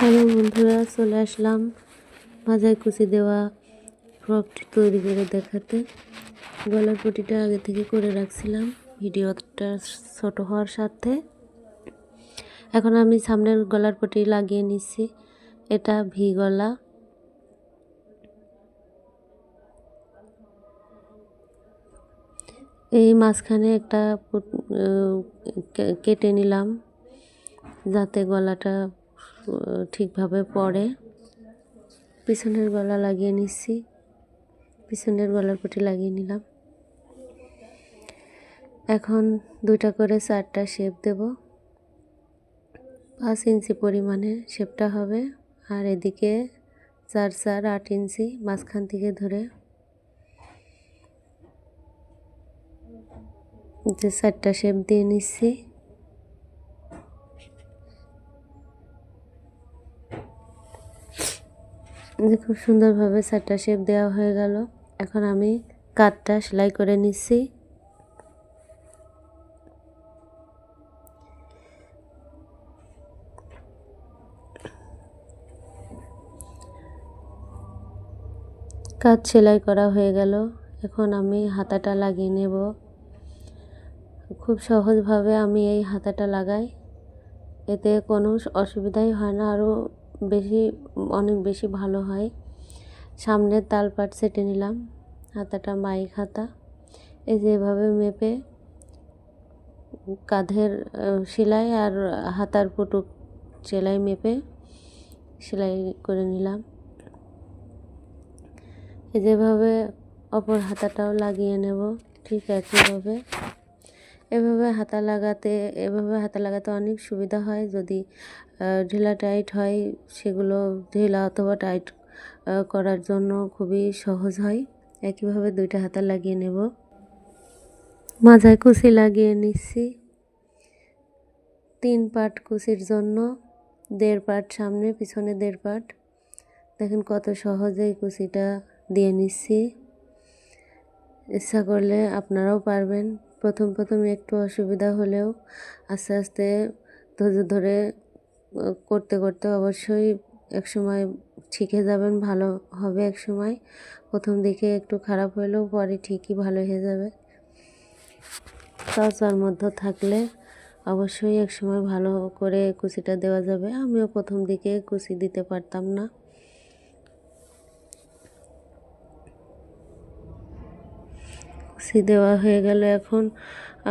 Hello বন্ধুরা, চলে আসলাম মাজায় কুচি দেওয়া ফ্রকটি তৈরি করে দেখাতে। গলার পটিটা আগে থেকে করে রাখছিলাম, ভিডিওটা ছোট হওয়ার সাথে। এখন আমি সামনের গলার পটি লাগিয়ে নিচ্ছি, এটা ভি গলা। এই মাঝখানে একটা কেটে নিলাম, যাতে গলাটা ঠিকভাবে পড়ে। পিছনের গলা লাগিয়ে নিচ্ছি। পিছনের গলার পটি লাগিয়ে নিলাম। এখন দুইটা করে চারটা শেপ দেব। পাঁচ ইঞ্চি পরিমাণে শেপটা হবে। আর এদিকে চার চার আট ইঞ্চি মাঝখান থেকে ধরে। যে চারটা শেপ দিয়ে নিচ্ছি। যে খুব সুন্দরভাবে চারটা শেপ দেওয়া হয়ে গেল। এখন আমি কাঠটা সেলাই করে নিচ্ছি। কাজ সেলাই করা হয়ে গেল। এখন আমি হাতাটা লাগিয়ে নেব। খুব সহজভাবে আমি এই হাতাটা লাগাই। এতে কোনো অসুবিধাই হয় না। আরও বেশি, অনেক বেশি ভালো হয়। সামনের তালপাট সেটে নিলাম, হাতাটা মাইক হাতা। এই যে এভাবে মেপে কাঁধের সেলাই আর হাতার পুটুক সেলাই মেপে সেলাই করে নিলাম। এই যেভাবে অপর হাতাটাও লাগিয়ে নেব, ঠিক একইভাবে। এভাবে হাতা লাগাতে, এভাবে হাতা লাগাতে অনেক সুবিধা হয় যদি ঢিলা টাইট হয়, সেগুলো ঢিলা অথবা টাইট করার জন্য খুবই সহজ হয়। একইভাবে দুইটা হাতা লাগিয়ে নেব। মাথায় কুচি লাগিয়ে নিচ্ছি। তিন পাট কুচির জন্য দেড় পাট সামনে, পিছনে দেড় পাট। দেখেন কত সহজেই কুচিটা দিয়ে নিচ্ছি। ইচ্ছা করলে আপনারাও পারবেন। প্রথম প্রথম একটু অসুবিধা হলেও আস্তে আস্তে ধৈর্য ধরে করতে করতে অবশ্যই একসময় শিখে যাবেন, ভালো হবে এক সময়। প্রথম দিকে একটু খারাপ হলেও পরে ঠিকই ভালো হয়ে যাবে। চর্চার মধ্যে থাকলে অবশ্যই এক সময় ভালো করে কুচিটা দেওয়া যাবে। আমিও প্রথম দিকে কুচি দিতে পারতাম না। কুচি দেওয়া হয়ে গেল এখন।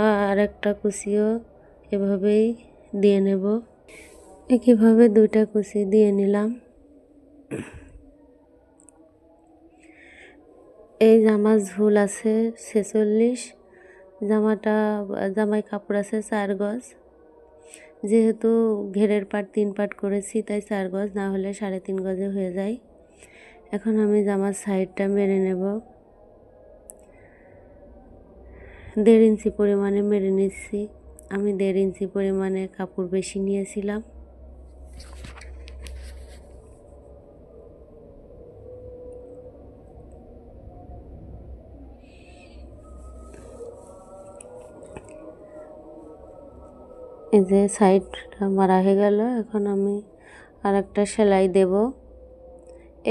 আর একটা কুচিও এভাবেই দিয়ে নেব। একইভাবে দুইটা কুচি দিয়ে নিলাম। এই জামার ঝুল আছে ছেচল্লিশ, জামাটা, জামাই কাপড় আছে চার গজ। যেহেতু ঘেরের পাট তিন পাট করেছি, তাই চার গজ, না হলে সাড়ে তিন গজে হয়ে যায়। এখন আমি জামার সাইডটা মেরে নেব। দেড় ইঞ্চি পরিমাণে মেরে নিচ্ছি। আমি দেড় ইঞ্চি পরিমাণে কাপড় বেশি নিয়েছিলাম। এই যে সাইডটা মারা হয়ে গেল, এখন আমি আর একটা সেলাই দেব।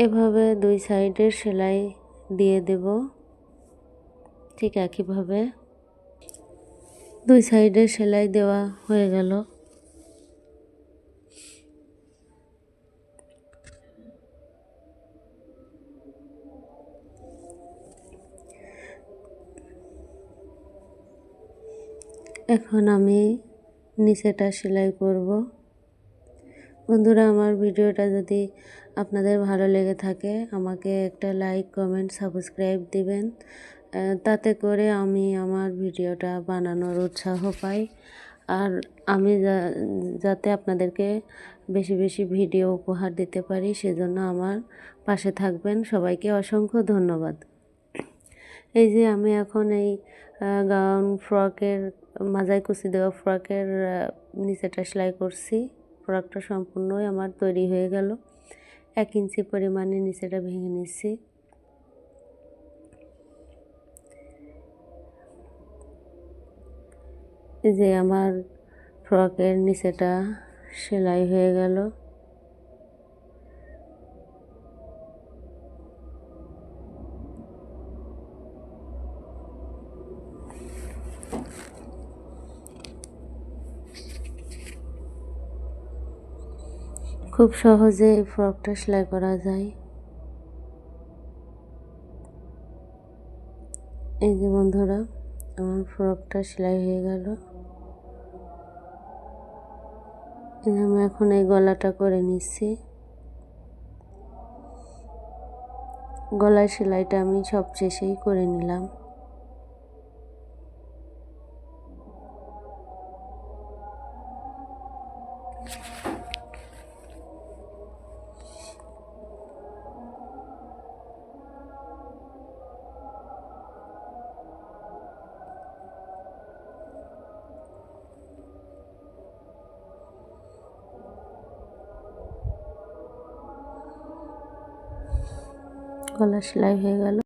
এভাবে দুই সাইডের সেলাই দিয়ে দেব, ঠিক একইভাবে। দুই সাইডে সেলাই দেওয়া হয়ে গেল। এখন আমি নিচেটা সেলাই করব। বন্ধুরা, আমার ভিডিওটা যদি আপনাদের ভালো লেগে থাকে, আমাকে একটা লাইক কমেন্ট সাবস্ক্রাইব দিবেন। তাতে করে আমি আমার ভিডিওটা বানানোর উৎসাহ পাই। আর আমি যাতে আপনাদেরকে বেশি বেশি ভিডিও উপহার দিতে পারি, সেজন্য আমার পাশে থাকবেন। সবাইকে অসংখ্য ধন্যবাদ। এই যে আমি এখন এই গাউন, ফ্রকের মাজায় কুচি দেওয়া ফ্রকের নিচেটা সেলাই করছি। ফ্রকটা সম্পূর্ণই আমার তৈরি হয়ে গেল। এক ইঞ্চি পরিমাণে নিচেটা ভেঙে নিচ্ছি। যে আমার ফ্রকের নিচেটা সেলাই হয়ে গেল। খুব সহজে এই ফ্রকটা সেলাই করা যায়। এই যে বন্ধুরা, আমার ফ্রকটা সেলাই হয়ে গেল। আমি এখন এই গলাটা করে নিচ্ছি। গলার সেলাইটা আমি সব শেষেই করে নিলাম। গলা সেলাই হয়ে গেল।